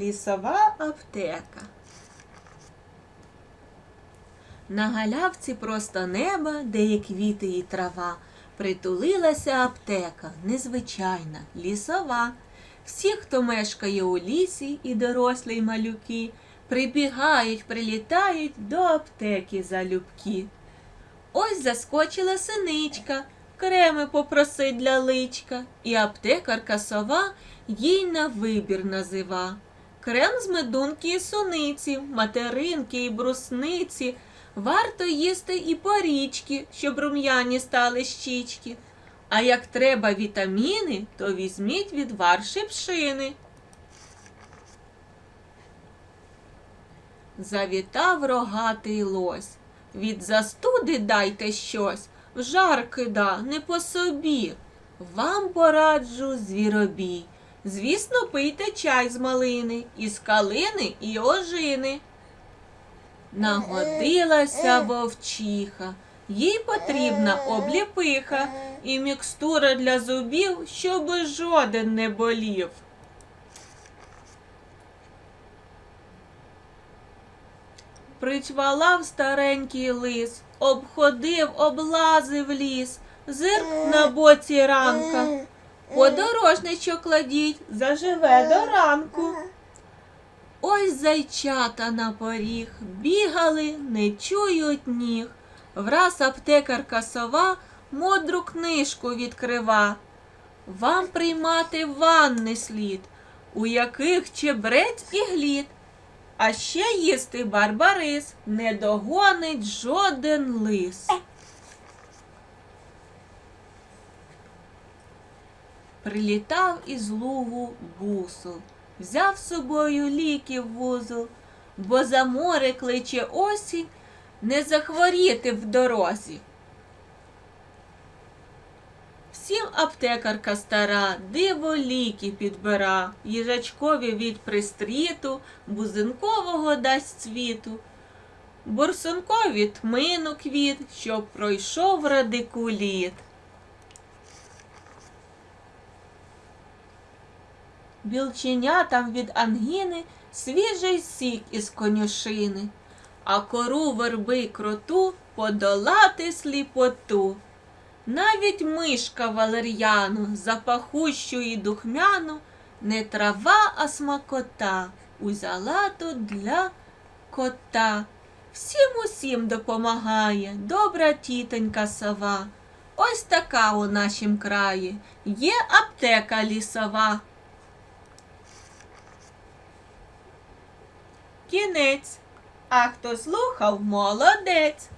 Лісова аптека. На галявці просто неба, де є квіти і трава, притулилася аптека, незвичайна, лісова. Всі, хто мешкає у лісі, і дорослі, й малюки, прибігають, прилітають до аптеки залюбки. Ось заскочила синичка, креми попросить для личка, і аптекарка сова їй на вибір назива. Крем з медунки і суниці, материнки і брусниці. Варто їсти і порічки, щоб рум'яні стали щічки. А як треба вітаміни, то візьміть відвар шипшини. Завітав рогатий лось. Від застуди дайте щось, в жар кида, не по собі. Вам пораджу звіробій. Звісно, пийте чай з малини, із калини і ожини. Нагодилася вовчиха, їй потрібна обліпиха і мікстура для зубів, щоб жоден не болів. Причвалав старенький лис, обходив, облазив ліс, зирк на боці ранка. Подорожничок кладіть, заживе до ранку. Ось зайчата на поріг, бігали, не чують ніг. Враз аптекарка сова модру книжку відкрива. Вам приймати ванни слід, у яких чебрець і глід. А ще їсти барбарис не догонить жоден лис. Прилітав із лугу бусол, взяв з собою ліки в вузол, бо за море кличе осінь не захворіти в дорозі. Всім аптекарка стара, диво ліки підбира, їжачкові від пристріту, бузинкового дасть цвіту, бурсункові тмину квіт, щоб пройшов радикуліт. Білченятам від ангіни свіжий сік із конюшини, а кору верби кроту подолати сліпоту. Навіть мишка валер'яну, запахущу і духмяну, не трава, а смакота, узяла тут для кота. Всім усім допомагає добра тітонька сова. Ось така у нашім краї є аптека лісова. Кінець. А хто слухав, молодець.